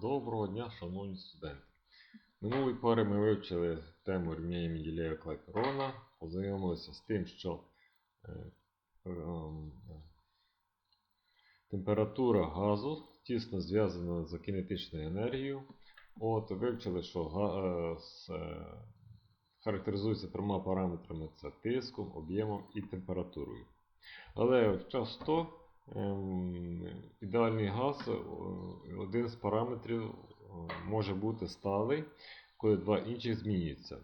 Доброго дня, шановні студенти. Минулої пари ми вивчили тему рівняння Менделєєва Клайперона, познайомилися з тим, що е, ем, температура газу тісно зв'язана з кінетичною енергією. От, вивчили, що га- е, е, характеризується трьома параметрами: це тиском, об'ємом і температурою. Але часто ем, ідеальний газ, е, один з параметрів е, може бути сталий, коли два інших змінюються.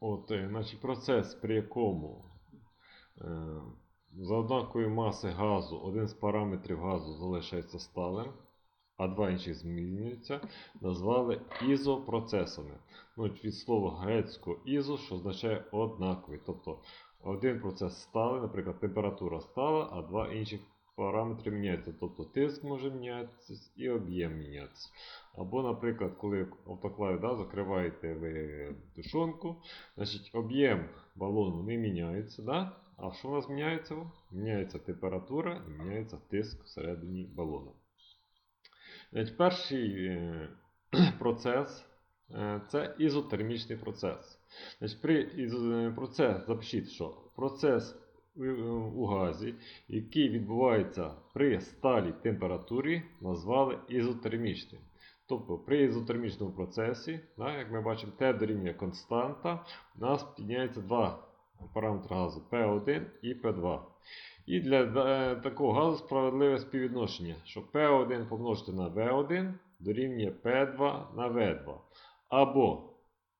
От, е, значить, процес, при якому за однакової маси газу один з параметрів газу залишається сталим, а два інших змінюються, назвали ізопроцесами. Ну, від слова грецького ізо, що означає однаковий. Тобто один процес сталий, наприклад, температура стала, а два інших параметри міняються. Тобто тиск може мінятися і об'єм мінятися. Або, наприклад, коли автоклаві да, закриваєте ви тушонку, значить об'єм балону не міняється. Да? А що у нас міняється? Міняється температура і міняється тиск всередині балону. Значить, перший е, процес це ізотермічний процес. Значить, при е, процес, запишіть, що процес у- е, газі, який відбувається при сталій температурі, назвали ізотермічним. Тобто при ізотермічному процесі, да, як ми бачимо, Т дорівнює константа, у нас підняється два параметри газу P1 і P2. І для е, такого газу справедливе співвідношення, що P1 помножити на V1 дорівнює P2 на V2. Або,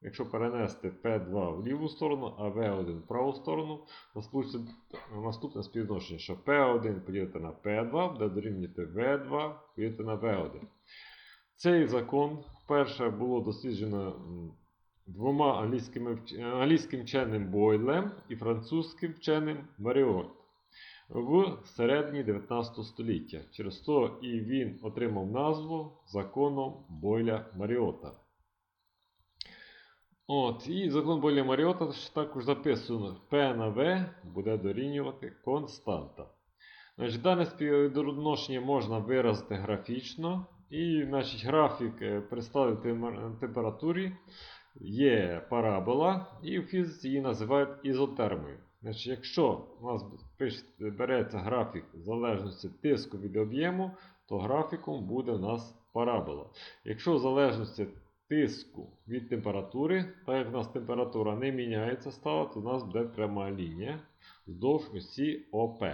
якщо перенести P2 в ліву сторону, а V1 в праву сторону, наступне співвідношення, що P1 поділити на P2 буде дорівнювати V2 поділити на V1. Цей закон вперше було досліджено двома англійським вченим Бойлем і французьким вченим Маріот в середині 19 століття. Через то і він отримав назву законом Бойля Маріота. От, і закон Бойля Маріота також записано P на V буде дорівнювати константа. Значить, дане співвідношення можна виразити графічно. І значить, графік е, представити температурі є парабола, і в фізиці її називають ізотермою. Значить, якщо у нас береться графік в залежності тиску від об'єму, то графіком буде у нас парабола. Якщо в залежності тиску від температури, так як у нас температура не міняється стала, то у нас буде пряма лінія вздовж осі ОП.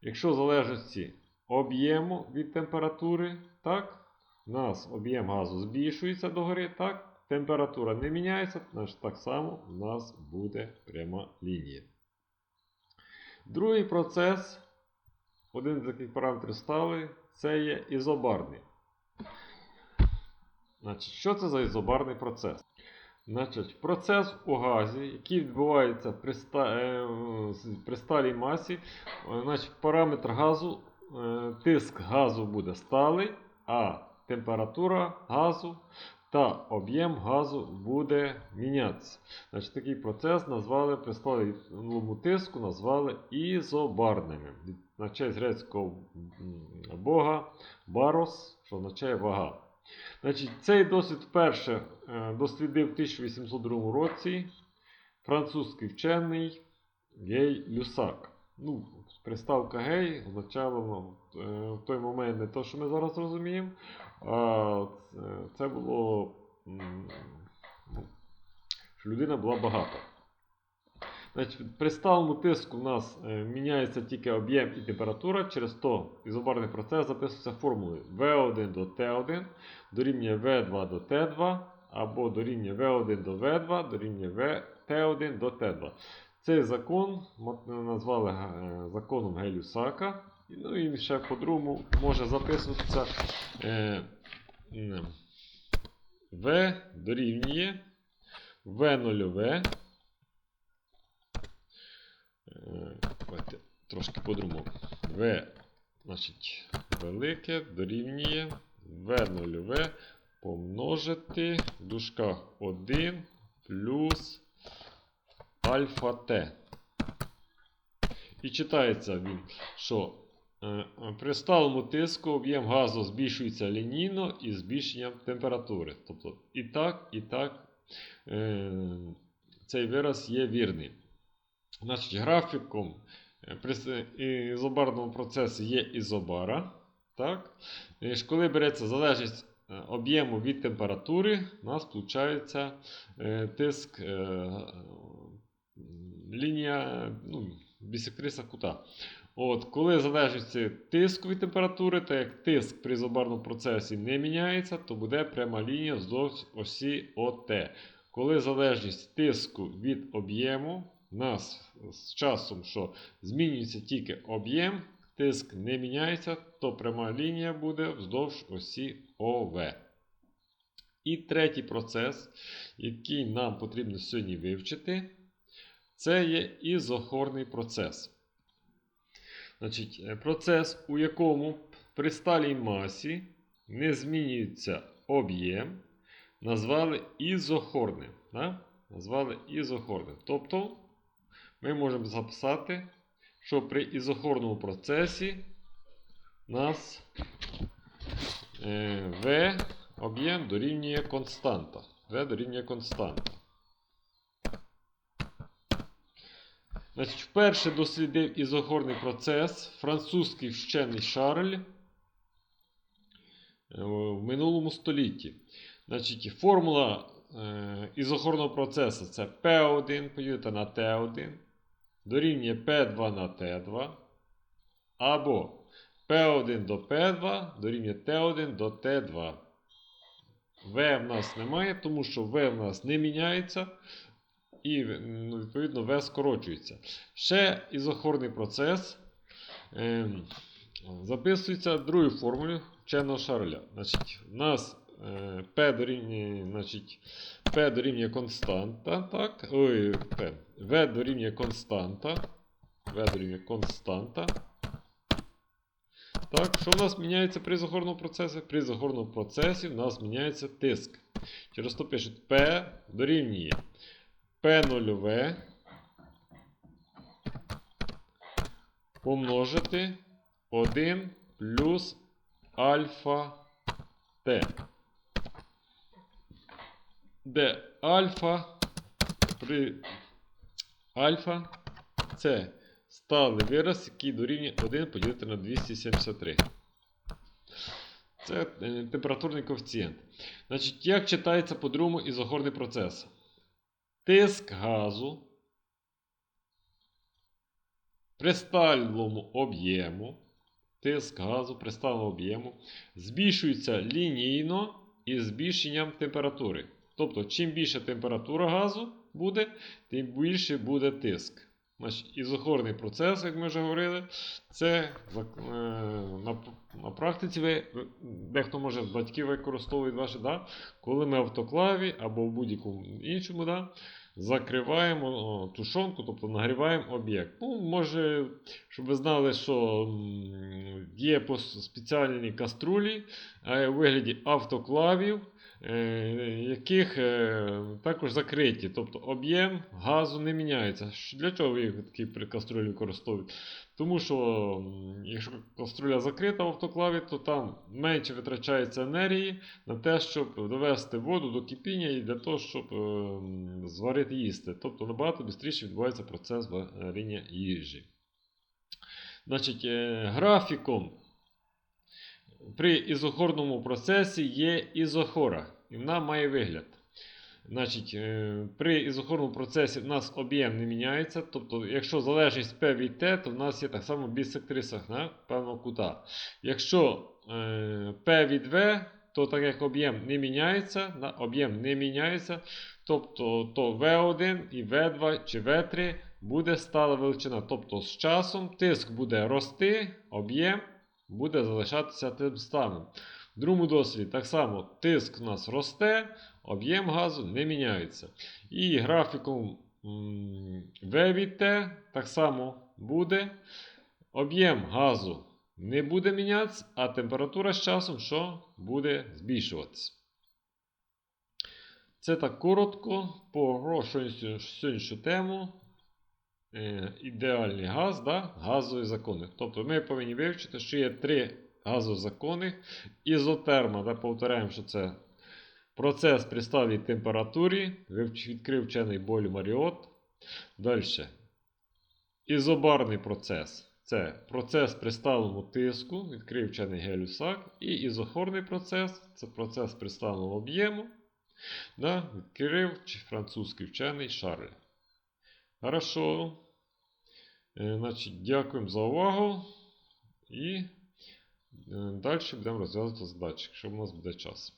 Якщо в залежності об'єму від температури, так, у нас об'єм газу збільшується догори, так, температура не міняється, значить так само у нас буде пряма лінія. Другий процес, один з яких параметрів стали, це є ізобарний. Значить, що це за ізобарний процес? Значить, процес у газі, який відбувається при, е, при сталій масі, е, значить, параметр газу, е, тиск газу буде сталий, а температура газу та об'єм газу буде мінятися. Значить, такий процес назвали при сталому тиску назвали ізобарними. На честь грецького бога барос, що означає вага. Значить, цей досвід вперше е, дослідив в 1802 році французький вчений Гей Люсак. Ну, приставка гей означала ну, е, в той момент не те, що ми зараз розуміємо, а це- було, ну, людина була багата. Значить, при сталому тиску у нас е, міняється тільки об'єм і температура, через то ізобарний процес записується формулою V1 до T1 дорівнює V2 до T2 або дорівнює V1 до V2 дорівнює V- T1 до T2. Цей закон мо- назвали е, законом Гелюсака. Ну і ще по-другому може записуватися е, V дорівнює V0V. Е, Давайте трошки по-другому. V, значить, велике дорівнює V0V помножити в дужках 1 плюс альфа Т. І читається він, що е, при сталому тиску об'єм газу збільшується лінійно із збільшенням температури. Тобто і так, і так е, цей вираз є вірний. Значить, графіком е, при ізобарному процесі є ізобара. Так? І ж коли береться залежність е, об'єму від температури, у нас виходить е, тиск е, лінія ну, бісектриса кута. От, коли залежить тиску від температури, так як тиск при ізобарному процесі не міняється, то буде пряма лінія вздовж осі ОТ. Коли залежність тиску від об'єму, у нас з часом, що змінюється тільки об'єм, тиск не міняється, то пряма лінія буде вздовж осі ОВ. І третій процес, який нам потрібно сьогодні вивчити, це є ізохорний процес. Значить, е, процес, у якому при сталій масі не змінюється об'єм, назвали ізохорним. Да? Назвали ізохорним. Тобто ми можемо записати, що при ізохорному процесі у нас е, V об'єм дорівнює константа. V дорівнює константа. Значить, вперше дослідив ізохорний процес французький вчений Шарль е, в минулому столітті. Значить, формула е, ізохорного процесу це P1 поділити на T1 дорівнює P2 на T2. Або P1 до P2 дорівнює T1 до T2. V в нас немає, тому що V в нас не міняється. І ну, відповідно V скорочується. Ще ізохорний процес е, записується другою формулою вченого Шарля. Значить, у нас е, P дорівнює, значить, P дорівнює константа. Так? Ой, P. V дорівнює константа. V дорівнює константа. Так, що в нас міняється при ізохорному процесі? При ізохорному процесі в нас міняється тиск. Через то пишуть P дорівнює P0V помножити 1 плюс альфа Т. Де альфа при альфа це сталий вираз, який дорівнює 1 поділити на 273. Це е, температурний коефіцієнт. Значить, як читається по-другому ізохорний процес? Тиск газу при сталому об'єму. Тиск газу при сталому об'єму збільшується лінійно із збільшенням температури. Тобто, чим більше температура газу буде, тим більше буде тиск. Значить, ізохорний процес, як ми вже говорили, це е, на, на практиці ви, дехто може з батьків використовують ваші, да? коли ми в автоклаві або в будь-якому іншому да? закриваємо тушонку, тобто нагріваємо об'єкт. Ну, може, щоб ви знали, що є спеціальні каструлі е, у вигляді автоклавів, яких е, також закриті. Тобто об'єм газу не міняється. Для чого ви їх такі при каструлі використовуєте? Тому що, якщо каструля закрита в автоклаві, то там менше витрачається енергії на те, щоб довести воду до кипіння і для того, щоб е, зварити їсти. Тобто набагато швидше відбувається процес варіння їжі. Значить, е, графіком при ізохорному процесі є ізохора, і вона має вигляд. Значить, е, при ізохорному процесі в нас об'єм не міняється. Тобто, якщо залежність P від T, то в нас є так само бісектриса на певного кута. Якщо е, P від V, то так як об'єм не міняється, об'єм не міняється, тобто то V1 і V2 чи V3 буде стала величина. Тобто з часом тиск буде рости, об'єм буде залишатися тим самим. В другому досліді так само тиск у нас росте, об'єм газу не міняється. І графіком V від T так само буде. Об'єм газу не буде мінятися, а температура з часом що буде збільшуватися. Це так коротко про сьогоднішню тему. Е, ідеальний газ, да? газові закони. Тобто ми повинні вивчити, що є три газові закони. Ізотерма, да? повторяємо, що це процес при сталій температурі. Відкрив вчений Боль Маріот. Далі. Ізобарний процес. Це процес при сталому тиску, відкрив вчений Гелюсак. І ізохорний процес це процес при сталому об'єму. Да, відкрив французький вчений Шарль. Хорошо. Е, значить, дякуємо за увагу. І е, далі будемо розв'язувати задачі, якщо в нас буде час.